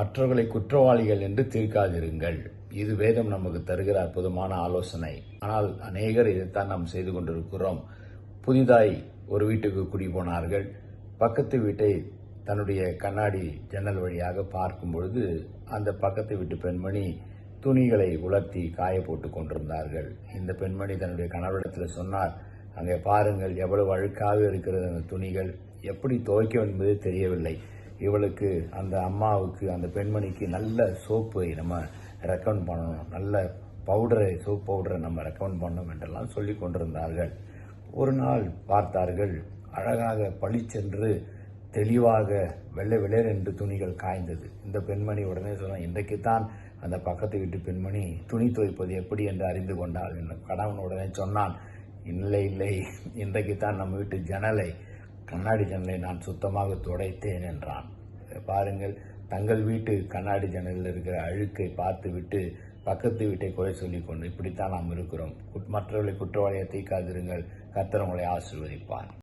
மற்றவர்களை குற்றவாளிகள் என்று தீர்க்காதிருங்கள். இது வேதம் நமக்கு தருகிற அற்புதமான ஆலோசனை. ஆனால் அநேகர் இதைத்தான் நாம் செய்து கொண்டிருக்கிறோம். புதிதாய் ஒரு வீட்டுக்கு குடி போனார்கள் பக்கத்து வீட்டை தன்னுடைய கண்ணாடி ஜன்னல் வழியாக பார்க்கும் பொழுது அந்த பக்கத்து வீட்டு பெண்மணி துணிகளை உலர்த்தி காய போட்டு கொண்டிருந்தார்கள். இந்த பெண்மணி தன்னுடைய கணவரிடத்தில் சொன்னார் அங்கே பாருங்கள் எவ்வளவு அழுக்காக இருக்கிறது அந்த துணிகள். எப்படி துவைக்கும் என்பது தெரியவில்லை. இவளுக்கு அந்த அம்மாவுக்கு அந்த பெண்மணிக்கு நல்ல சோப்பை நம்ம ரெக்கமெண்ட் பண்ணணும். நல்ல பவுடரை சோப் பவுடரை நம்ம ரெக்கமெண்ட் பண்ணணும் என்றெல்லாம் சொல்லி கொண்டிருந்தார்கள். ஒரு நாள் பார்த்தார்கள் அழகாக பளிச்சென்று தெளிவாக வெள்ளை வெளியர் என்று துணிகள் காய்ந்தது. இந்த பெண்மணி உடனே சொன்னால் இன்றைக்குத்தான் அந்த பக்கத்து வீட்டு பெண்மணி துணி துவைப்பது எப்படி? என்று அறிந்து கொண்டாள். என் கணவன் உடனே சொன்னான் இல்லை இல்லை இன்றைக்குத்தான் நம்ம வீட்டு ஜன்னலை கண்ணாடி ஜன்னலை நான் சுத்தமாக துடைத்தேன் என்றான். பாருங்கள் தங்கள் வீட்டு கண்ணாடி ஜன்னலில் இருக்கிற அழுக்கை பார்த்துவிட்டு பக்கத்து வீட்டை குறை சொல்லிக்கொண்டு இப்படித்தான் நாம் இருக்கிறோம். குட்- மற்றவர்களை குற்றவாளியை தீக்காதிருங்கள் கர்த்தர் உங்களை